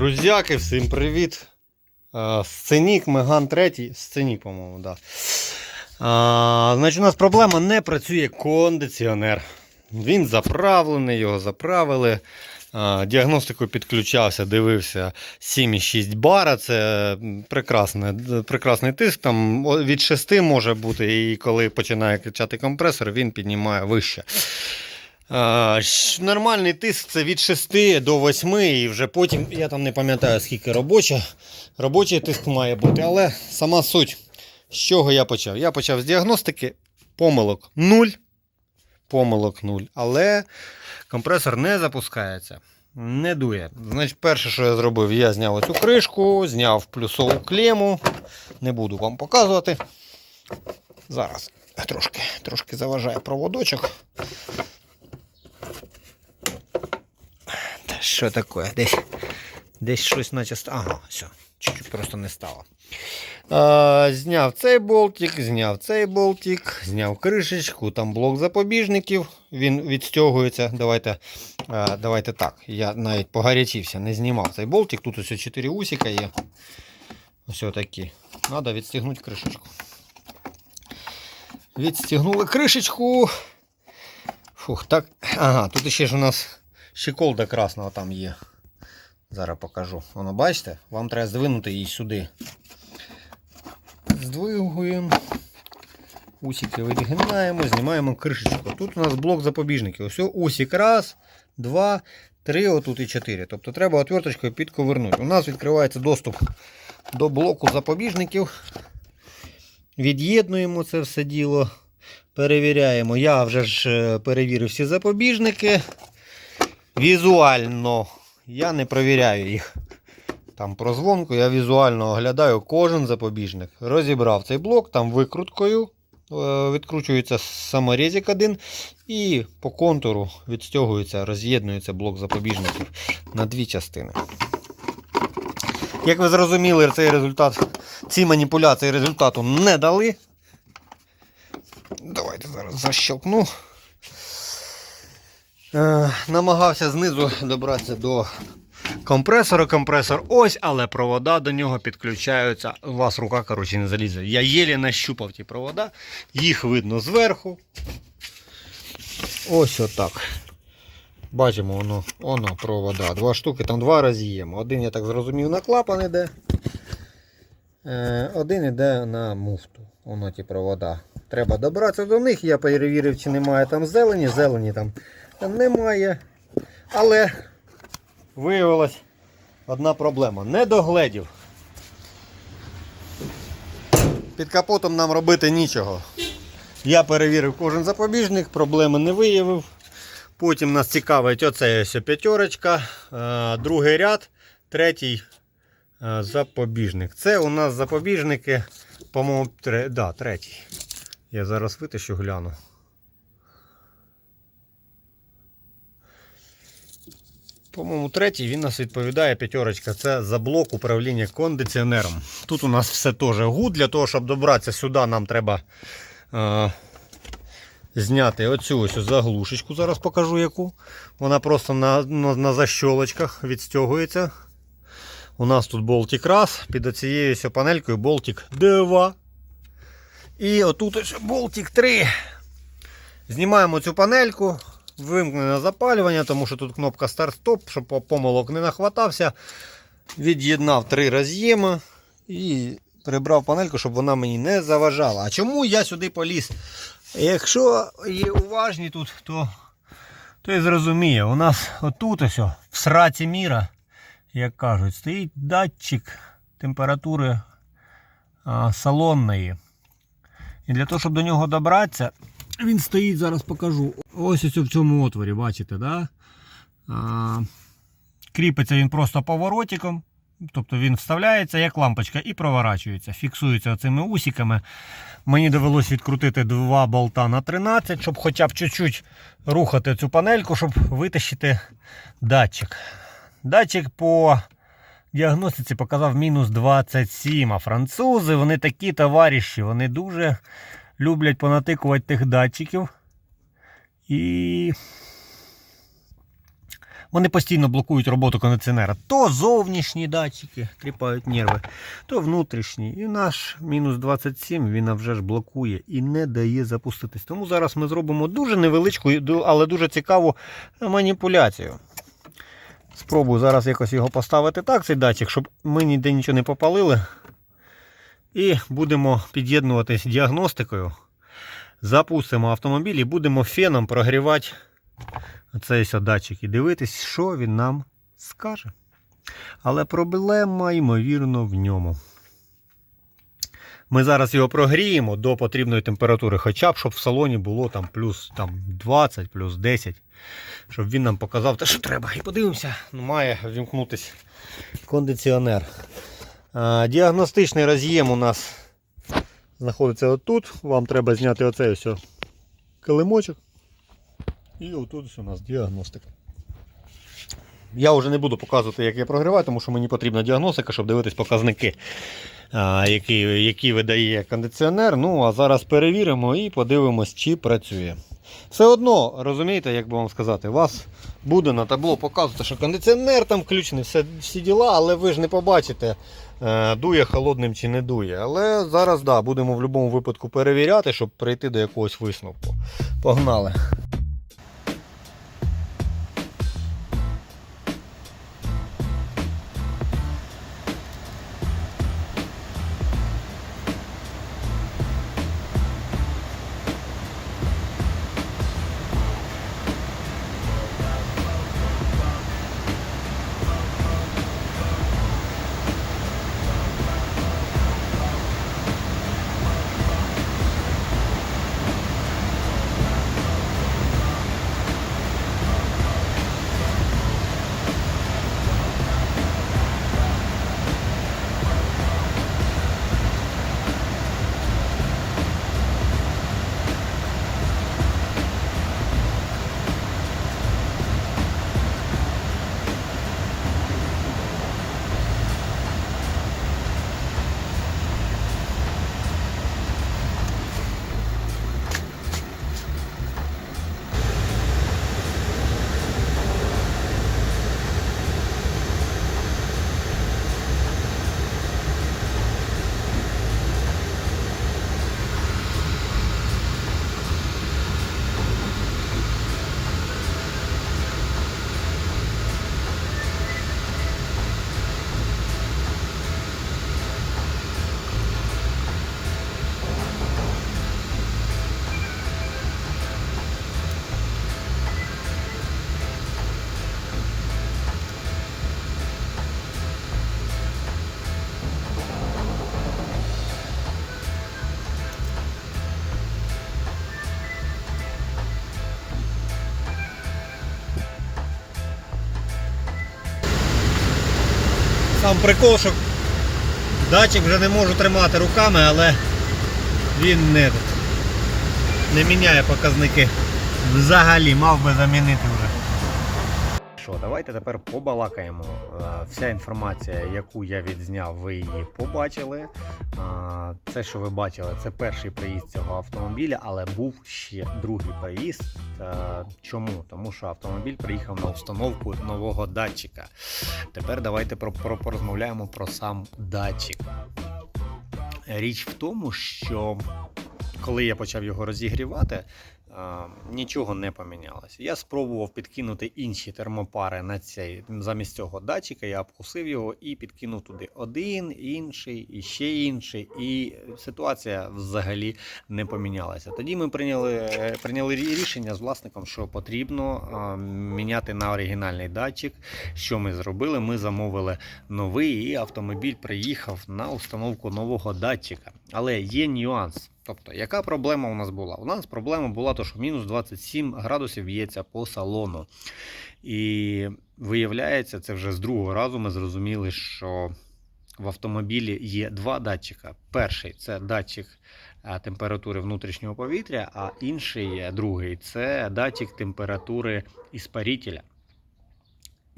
Друзяки, всім привіт. А, Сценік, Меган 3. Сценік, по-моєму, да. А, значить, у нас проблема не працює кондиціонер. Він заправлений, його заправили. А, діагностику підключався, дивився 7,6 бара. Це прекрасне, прекрасний тиск. Там від 6 може бути, і коли починає кричати компресор, він піднімає вище. Нормальний тиск це від 6 до 8, і вже потім, я там не пам'ятаю, скільки робоча. Робочий тиск має бути, але сама суть. З чого я почав? Я почав з діагностики. Помилок 0. Помилок 0. Але компресор не запускається. Не дує. Значить, перше, що я зробив, я зняв оцю кришку, зняв плюсову клему. Не буду вам показувати. Зараз трошки, трошки заважає проводочок. Що таке? Десь, десь щось наче ста- Ага, все. Чуть-чуть просто не стало. А, зняв цей болтик, зняв цей болтик, зняв кришечку, там блок запобіжників, він відстягується. Давайте, а, давайте так. Я навіть погарячився, не знімав цей болтик. Тут ось 4 усика є. Ось такі. Треба відстігнути кришечку. Відстігнули кришечку. Фух, так. Ага, тут ще ж у нас щеколда красного там є. Зараз покажу. Воно бачите? Вам треба здвинути її сюди. Здвигуємо. Усики відгинаємо, знімаємо кришечку. Тут у нас блок запобіжників. Ось усик раз, два, три, отут і чотири. Тобто треба отверточкою підковернути. У нас відкривається доступ до блоку запобіжників. Від'єднуємо це все діло. Перевіряємо. Я вже ж е, перевірив всі запобіжники. Візуально я не перевіряю їх. Там про дзвонку я візуально оглядаю кожен запобіжник. Розібрав цей блок, там викруткою е, відкручується саморізик один і по контуру відстягується, роз'єднується блок запобіжників на дві частини. Як ви зрозуміли, цей результат, ці маніпуляції результату не дали. Давайте зараз защелкну. Е, намагався знизу добратися до компресора. Компресор ось, але провода до нього підключаються. У вас рука, коротше, не залізе. Я єлі нащупав ті провода, їх видно зверху. Ось отак. Бачимо, воно, воно провода. Два штуки, там два роз'єми. Один, я так зрозумів, на клапан іде. Е, один іде на муфту. Воно ті провода. Треба добратися до них. Я перевірив, чи немає там зелені. Зелені там немає. Але виявилась одна проблема. Не догледів. Під капотом нам робити нічого. Я перевірив кожен запобіжник, проблеми не виявив. Потім нас цікавить оце п'ятерочка, е, другий ряд, третій е, запобіжник. Це у нас запобіжники, по-моєму, тре, да, третій. Я зараз витащу, гляну. По-моєму, третій він нас відповідає п'ятерочка. Це за блок управління кондиціонером. Тут у нас все теж гуд. Для того, щоб добратися сюди, нам треба е, зняти оцю ось заглушечку. Зараз покажу яку. Вона просто на, на, на защолочках відстягується. У нас тут болтик раз, під оцією панелькою болтик 2. І отут ось болтик 3. Знімаємо цю панельку, вимкнене запалювання, тому що тут кнопка старт-стоп, щоб помилок не нахватався. Від'єднав три роз'єми і прибрав панельку, щоб вона мені не заважала. А чому я сюди поліз? Якщо є уважні тут, то той зрозуміє. У нас отут ось в сраці міра, як кажуть, стоїть датчик температури а, салонної. І для того, щоб до нього добратися, він стоїть, зараз покажу. Ось ось в цьому отворі, бачите, да? А, кріпиться він просто поворотиком. Тобто він вставляється як лампочка і проворачується, фіксується цими усиками. Мені довелося відкрутити два болта на 13, щоб хоча б чуть-чуть рухати цю панельку, щоб витащити датчик. Датчик по діагностиці показав мінус 27. А французи, вони такі товариші, вони дуже люблять понатикувати тих датчиків. І Вони постійно блокують роботу кондиціонера. То зовнішні датчики тріпають нерви, то внутрішні. І наш мінус 27 він вже ж блокує і не дає запуститись. Тому зараз ми зробимо дуже невеличку, але дуже цікаву маніпуляцію. Спробую зараз якось його поставити так, цей датчик, щоб ми ніде нічого не попалили. І будемо під'єднуватись діагностикою. Запустимо автомобіль і будемо феном прогрівати цей датчик і дивитись, що він нам скаже. Але проблема, ймовірно, в ньому. Ми зараз його прогріємо до потрібної температури, хоча б щоб в салоні було там плюс там, 20, плюс 10, щоб він нам показав те, що треба. І подивимося, ну, має вімкнутися кондиціонер. Діагностичний роз'єм у нас знаходиться отут. Вам треба зняти оцей ось килимочок. І отут ось у нас діагностика. Я вже не буду показувати, як я прогріваю, тому що мені потрібна діагностика, щоб дивитись показники, які, які видає кондиціонер. Ну, а зараз перевіримо і подивимось, чи працює. Все одно, розумієте, як би вам сказати, вас буде на табло показувати, що кондиціонер там включений, все, всі діла, але ви ж не побачите, е, дує холодним чи не дує. Але зараз да, будемо в будь-якому випадку перевіряти, щоб прийти до якогось висновку. Погнали! Сам прикол, що датчик вже не можу тримати руками, але він не, не міняє показники. Взагалі мав би замінити. Що, давайте тепер побалакаємо. Е, Вся інформація, яку я відзняв, ви її побачили. Е, Це, що ви бачили, це перший приїзд цього автомобіля, але був ще другий приїзд. Е, Чому? Тому що автомобіль приїхав на установку нового датчика. Тепер давайте про, про, порозмовляємо про сам датчик. Річ в тому, що коли я почав його розігрівати, нічого не помінялося. Я спробував підкинути інші термопари на цей замість цього датчика. Я обкусив його і підкинув туди один, інший, і ще інший. І ситуація взагалі не помінялася. Тоді ми прийняли, прийняли рішення з власником, що потрібно міняти на оригінальний датчик. Що ми зробили? Ми замовили новий, і автомобіль приїхав на установку нового датчика. Але є нюанс. Тобто, яка проблема у нас була? У нас проблема була, то, що мінус 27 градусів б'ється по салону. І виявляється, це вже з другого разу ми зрозуміли, що в автомобілі є два датчика. Перший це датчик е, температури внутрішнього повітря, а інший, е, другий, це датчик температури іспарителя.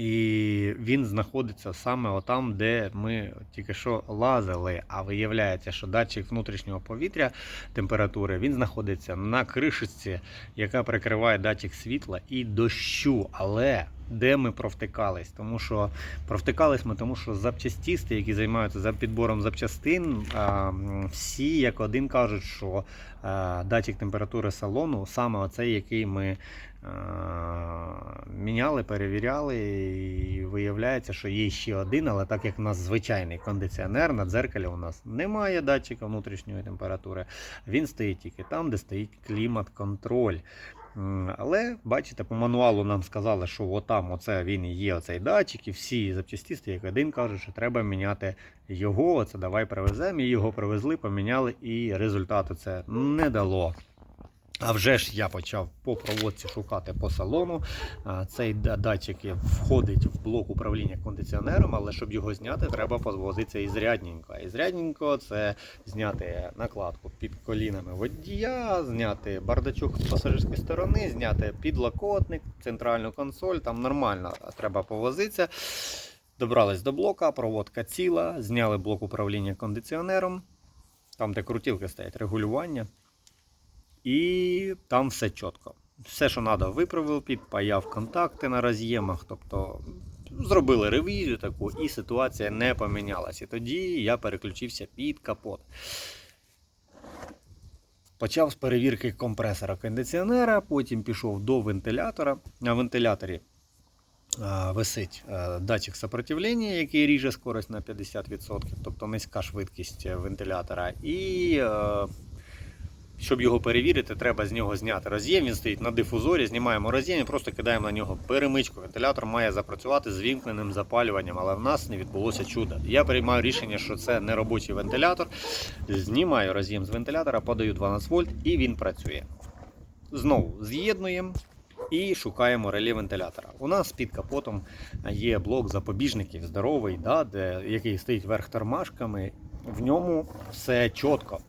І він знаходиться саме отам, де ми тільки що лазили. А виявляється, що датчик внутрішнього повітря температури він знаходиться на кришечці, яка прикриває датчик світла і дощу. Але де ми провтикались. Тому що провтикались ми, тому що запчастісти, які займаються за підбором запчастин, всі як один кажуть, що а, датчик температури салону саме оцей, який ми міняли, перевіряли, і виявляється, що є ще один, але так як у нас звичайний кондиціонер на дзеркалі у нас немає датчика внутрішньої температури, він стоїть тільки там, де стоїть клімат-контроль. Але бачите, по мануалу нам сказали, що отам оце він і є оцей датчик, і всі запчастісти, як один кажуть, що треба міняти його. Оце давай привеземо. І його привезли, поміняли, і результату це не дало. А вже ж я почав по проводці шукати по салону. Цей датчик входить в блок управління кондиціонером, але щоб його зняти, треба позвозитися із рядненько. А із це зняти накладку під колінами водія, зняти бардачок з пасажирської сторони, зняти підлокотник, центральну консоль. Там нормально треба повозитися. Добрались до блока, проводка ціла, зняли блок управління кондиціонером. Там, де крутілки стоять, регулювання. І там все чітко. Все, що треба, виправив, підпаяв контакти на роз'ємах. Тобто зробили ревізію таку, і ситуація не помінялася. Тоді я переключився під капот. Почав з перевірки компресора кондиціонера, потім пішов до вентилятора. На вентиляторі висить датчик сопротивлення, який ріже скорость на 50%, тобто низька швидкість вентилятора. І е, щоб його перевірити, треба з нього зняти роз'єм. Він стоїть на дифузорі, знімаємо роз'єм і просто кидаємо на нього перемичку. Вентилятор має запрацювати з вімкненим запалюванням, але в нас не відбулося чудо. Я приймаю рішення, що це не робочий вентилятор. Знімаю роз'єм з вентилятора, подаю 12 вольт і він працює. Знову з'єднуємо. І шукаємо реле вентилятора. У нас під капотом є блок запобіжників здоровий, да, де, який стоїть верх тормашками. В ньому все чітко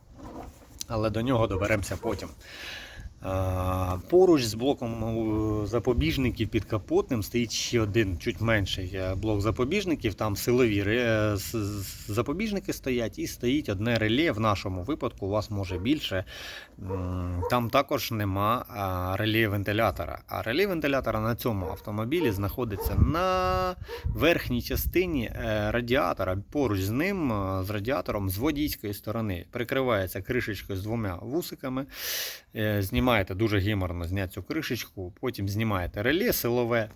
але до нього доберемося потім. А, Поруч з блоком е, запобіжників підкапотним стоїть ще один, чуть менший е, блок запобіжників. Там силові запобіжники стоять, і стоїть одне реле. В нашому випадку у вас може більше. Там також нема реле вентилятора. А реле вентилятора на цьому автомобілі знаходиться на верхній частині е, радіатора. Поруч з ним, е, з радіатором, з водійської сторони, прикривається кришечкою з двома вусиками. Е, Знімаєте дуже геморно зняти цю кришечку, потім знімаєте реле силове.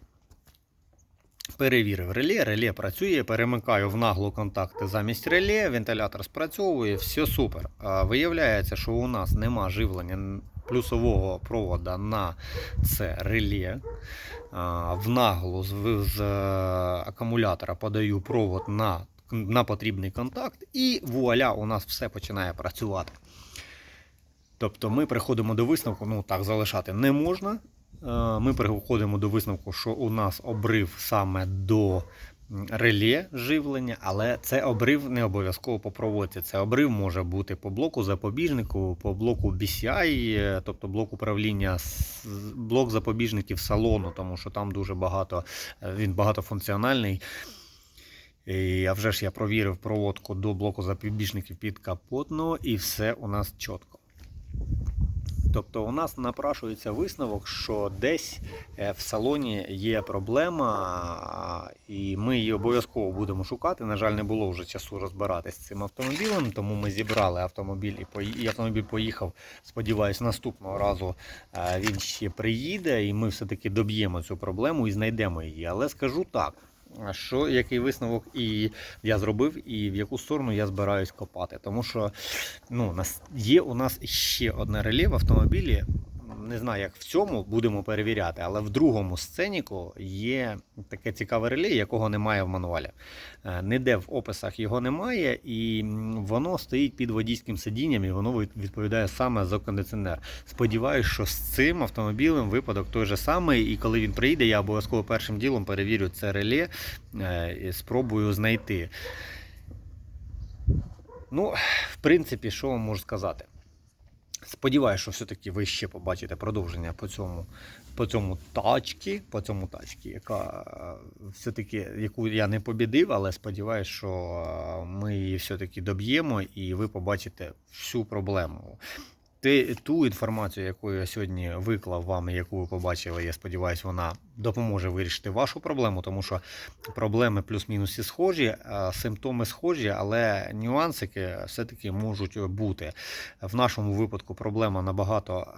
Перевірив реле, реле працює, перемикаю в наглу контакти замість реле, вентилятор спрацьовує, все супер. Виявляється, що у нас нема живлення плюсового провода на це реле. В наглу з, з е, акумулятора подаю провод на, на потрібний контакт, і вуаля, у нас все починає працювати. Тобто ми приходимо до висновку, ну так залишати не можна. Е, Ми приходимо до висновку, що у нас обрив саме до реле живлення, але це обрив не обов'язково по проводці. Це обрив може бути по блоку запобіжнику, по блоку BCI, е, тобто блок управління, блок запобіжників салону, тому що там дуже багато, е, він багатофункціональний. І, а вже ж я провірив проводку до блоку запобіжників підкапотного, і все у нас чітко. Тобто у нас напрашується висновок, що десь е, в салоні є проблема, і ми її обов'язково будемо шукати. На жаль, не було вже часу розбиратись з цим автомобілем, тому ми зібрали автомобіль і автомобіль поїхав. Сподіваюсь, наступного разу е, він ще приїде, і ми все-таки доб'ємо цю проблему і знайдемо її. Але скажу так. Що який висновок і я зробив, і в яку сторону я збираюсь копати. Тому що ну, є у нас ще одне реле в автомобілі. Не знаю, як в цьому будемо перевіряти, але в другому сценіку є таке цікаве реле, якого немає в мануалі. Е, Ніде в описах його немає, і воно стоїть під водійським сидінням, і воно відповідає саме за кондиціонер. Сподіваюсь, що з цим автомобілем випадок той же самий, і коли він приїде, я обов'язково першим ділом перевірю це реле е, і спробую знайти. Ну, в принципі, що вам можу сказати? Сподіваюся, що все-таки ви ще побачите продовження по цьому, по цьому тачці, по цьому тачці, яка е, все-таки, яку я не побідив, але сподіваюся, що е, ми її все-таки доб'ємо і ви побачите всю проблему. ту інформацію, яку я сьогодні виклав вам, яку ви побачили, я сподіваюся, вона допоможе вирішити вашу проблему, тому що проблеми плюс-мінус всі схожі, е, симптоми схожі, але нюансики все-таки можуть бути. В нашому випадку проблема набагато е,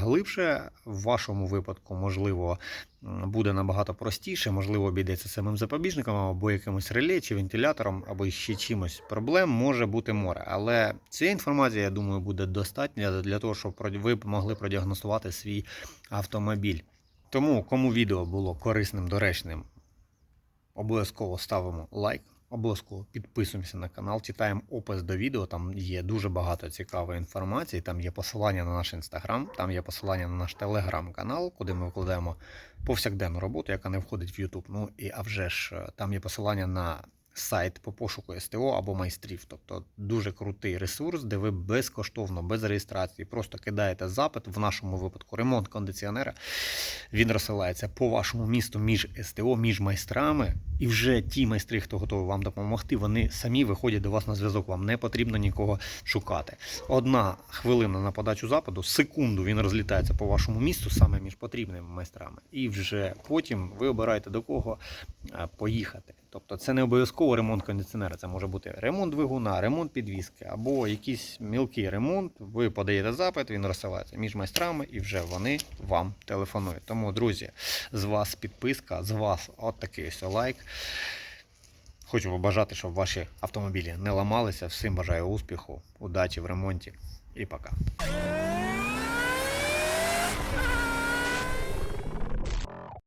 глибше. В вашому випадку, можливо, буде набагато простіше, можливо, обійдеться самим запобіжником або якимось реле чи вентилятором, або ще чимось. Проблем може бути море. Але ця інформація, я думаю, буде достатня для того, щоб ви могли продіагностувати свій автомобіль. Тому, кому відео було корисним, доречним, обов'язково ставимо лайк. Обов'язково підписуємося на канал, читаємо опис до відео. Там є дуже багато цікавої інформації. Там є посилання на наш інстаграм, там є посилання на наш телеграм-канал, куди ми викладаємо повсякденну роботу, яка не входить в YouTube. Ну і а вже ж е, там є посилання на сайт по пошуку СТО або майстрів. Тобто дуже крутий ресурс, де ви безкоштовно, без реєстрації, просто кидаєте запит. В нашому випадку ремонт кондиціонера. Він розсилається по вашому місту між СТО, між майстрами. І вже ті майстри, хто готовий вам допомогти, вони самі виходять до вас на зв'язок. Вам не потрібно нікого шукати. Одна хвилина на подачу запиту, секунду він розлітається по вашому місту саме між потрібними майстрами. І вже потім ви обираєте до кого поїхати. Тобто це не обов'язково ремонт кондиціонера, це може бути ремонт двигуна, ремонт підвіски або якийсь мілкий ремонт. Ви подаєте запит, він розсилається між майстрами і вже вони вам телефонують. Тому, друзі, з вас підписка, з вас от такий ось лайк. Хочу побажати, щоб ваші автомобілі не ламалися. Всім бажаю успіху, удачі в ремонті і пока.